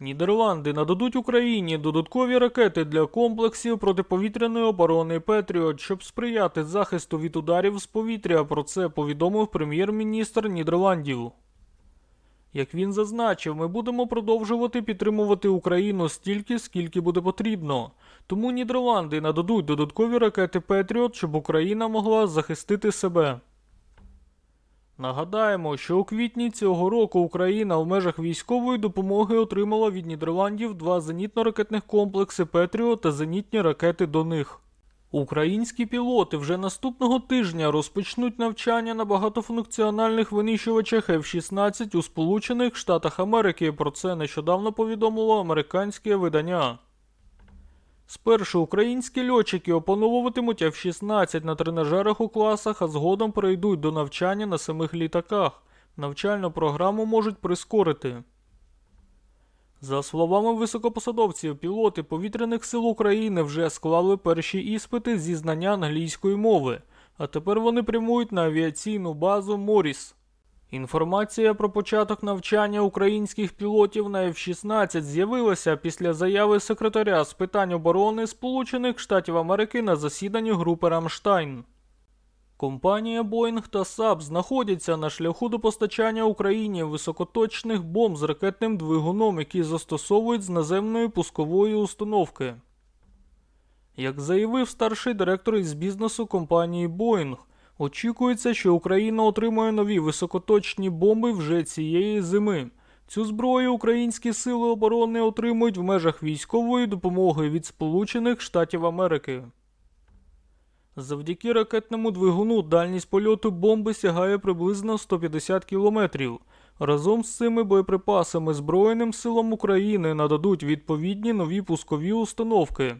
Нідерланди нададуть Україні додаткові ракети для комплексів протиповітряної оборони Петріот, щоб сприяти захисту від ударів з повітря. Про це повідомив прем'єр-міністр Нідерландів. Як він зазначив, ми будемо продовжувати підтримувати Україну стільки, скільки буде потрібно. Тому Нідерланди нададуть додаткові ракети Петріот, щоб Україна могла захистити себе. Нагадаємо, що у квітні цього року Україна в межах військової допомоги отримала від Нідерландів два зенітно-ракетних комплекси Петріо та зенітні ракети до них. Українські пілоти вже наступного тижня розпочнуть навчання на багатофункціональних винищувачах F-16 у Сполучених Штатах Америки. Про це нещодавно повідомило американське видання. Спершу українські льотчики опановуватимуть F-16 на тренажерах у класах, а згодом перейдуть до навчання на самих літаках. Навчальну програму можуть прискорити. За словами високопосадовців, пілоти повітряних сил України вже склали перші іспити зі знання англійської мови, а тепер вони прямують на авіаційну базу Моріс. Інформація про початок навчання українських пілотів на F-16 з'явилася після заяви секретаря з питань оборони Сполучених Штатів Америки на засіданні групи Рамштайн. Компанія Boeing та Saab знаходяться на шляху до постачання Україні високоточних бомб з ракетним двигуном, які застосовують з наземної пускової установки. Як заявив старший директор із бізнесу компанії Boeing, очікується, що Україна отримає нові високоточні бомби вже цієї зими. Цю зброю українські сили оборони отримують в межах військової допомоги від Сполучених Штатів Америки. Завдяки ракетному двигуну дальність польоту бомби сягає приблизно 150 кілометрів. Разом з цими боєприпасами Збройним силам України нададуть відповідні нові пускові установки.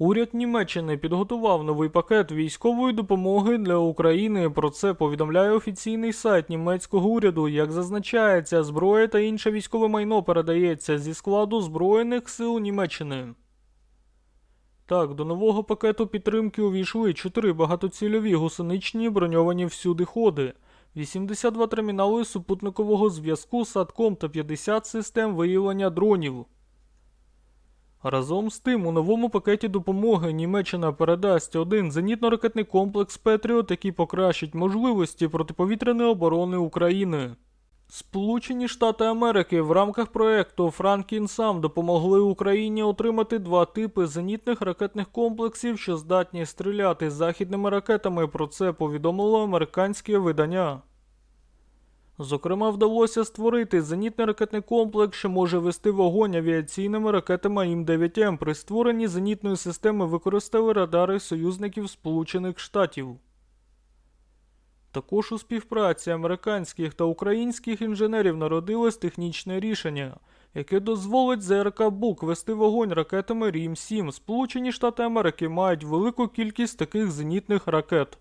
Уряд Німеччини підготував новий пакет військової допомоги для України. Про це повідомляє офіційний сайт німецького уряду. Як зазначається, зброя та інше військове майно передається зі складу Збройних сил Німеччини. Так, до нового пакету підтримки увійшли 4 багатоцільові гусеничні броньовані всюди ходи, 82 термінали супутникового зв'язку Сатком та 50 систем виявлення дронів. Разом з тим, у новому пакеті допомоги Німеччина передасть один зенітно-ракетний комплекс Петріот, який покращить можливості протиповітряної оборони України. Сполучені Штати Америки в рамках проекту Франкін-Сам допомогли Україні отримати два типи зенітних ракетних комплексів, що здатні стріляти західними ракетами. Про це повідомило американське видання. Зокрема, вдалося створити зенітний ракетний комплекс, що може вести вогонь авіаційними ракетами АІМ-9М. При створенні зенітної системи використали радари союзників Сполучених Штатів. Також у співпраці американських та українських інженерів народилось технічне рішення, яке дозволить ЗРК БУК вести вогонь ракетами Рім-7. Сполучені Штати Америки мають велику кількість таких зенітних ракет.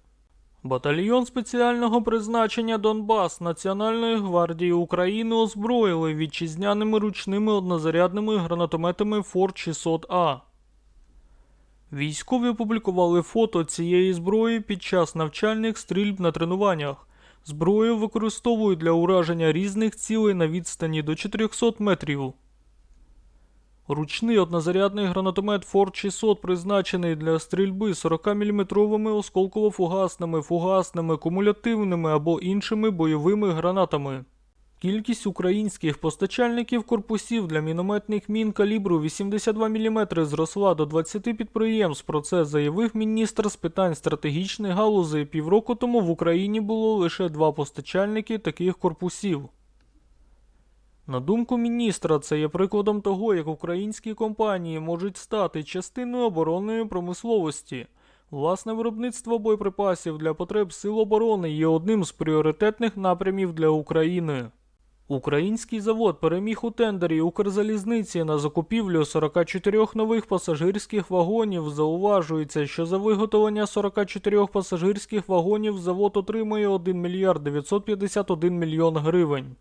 Батальйон спеціального призначення Донбас Національної гвардії України озброїли вітчизняними ручними однозарядними гранатометами Форт 600 А. Військові опублікували фото цієї зброї під час навчальних стрільб на тренуваннях. Зброю використовують для ураження різних цілей на відстані до 400 метрів. Ручний однозарядний гранатомет Форт 600 призначений для стрільби 40-мм осколково-фугасними, фугасними, кумулятивними або іншими бойовими гранатами. Кількість українських постачальників корпусів для мінометних мін калібру 82 мм зросла до 20 підприємств. Про це заявив міністр з питань стратегічних галузей. Півроку тому в Україні було лише два постачальники таких корпусів. На думку міністра, це є прикладом того, як українські компанії можуть стати частиною оборонної промисловості. Власне виробництво боєприпасів для потреб сил оборони є одним з пріоритетних напрямів для України. Український завод переміг у тендері Укрзалізниці на закупівлю 44 нових пасажирських вагонів. Зауважується, що за виготовлення 44 пасажирських вагонів завод отримує 1 мільярд 951 мільйон гривень.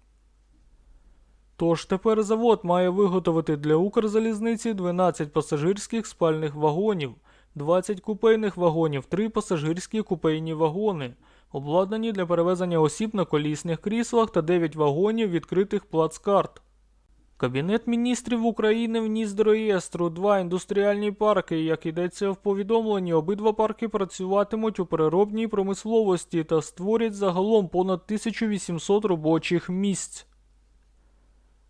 Тож тепер завод має виготовити для Укрзалізниці 12 пасажирських спальних вагонів, 20 купейних вагонів, 3 пасажирські купейні вагони, обладнані для перевезення осіб на колісних кріслах та 9 вагонів відкритих плацкарт. Кабінет міністрів України вніс до реєстру два індустріальні парки. Як йдеться в повідомленні, обидва парки працюватимуть у переробній промисловості та створять загалом понад 1800 робочих місць.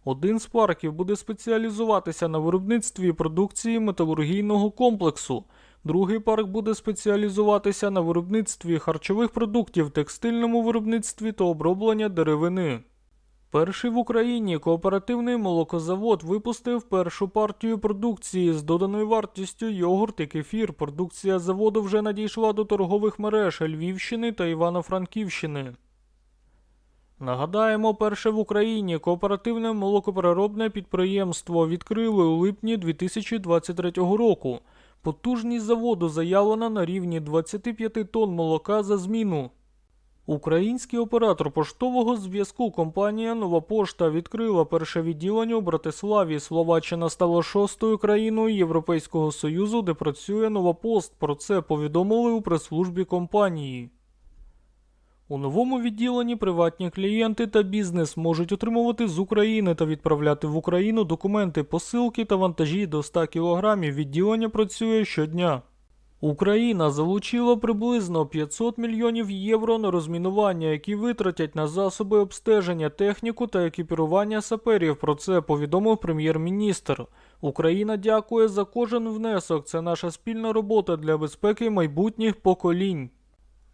Один з парків буде спеціалізуватися на виробництві продукції металургійного комплексу. Другий парк буде спеціалізуватися на виробництві харчових продуктів, текстильному виробництві та оброблення деревини. Перший в Україні кооперативний молокозавод випустив першу партію продукції з доданою вартістю йогурт і кефір. Продукція заводу вже надійшла до торгових мереж Львівщини та Івано-Франківщини. Нагадаємо, перше в Україні кооперативне молокопереробне підприємство відкрили у липні 2023 року. Потужність заводу заявлена на рівні 25 тонн молока за зміну. Український оператор поштового зв'язку компанія Нова Пошта відкрила перше відділення у Братиславі. Словаччина стала шостою країною Європейського Союзу, де працює Нова Пост. Про це повідомили у прес-службі компанії. У новому відділенні приватні клієнти та бізнес можуть отримувати з України та відправляти в Україну документи, посилки та вантажі до 100 кг. Відділення працює щодня. Україна залучила приблизно 500 мільйонів євро на розмінування, які витратять на засоби обстеження, техніку та екіпірування саперів. Про це повідомив прем'єр-міністр. Україна дякує за кожен внесок. Це наша спільна робота для безпеки майбутніх поколінь.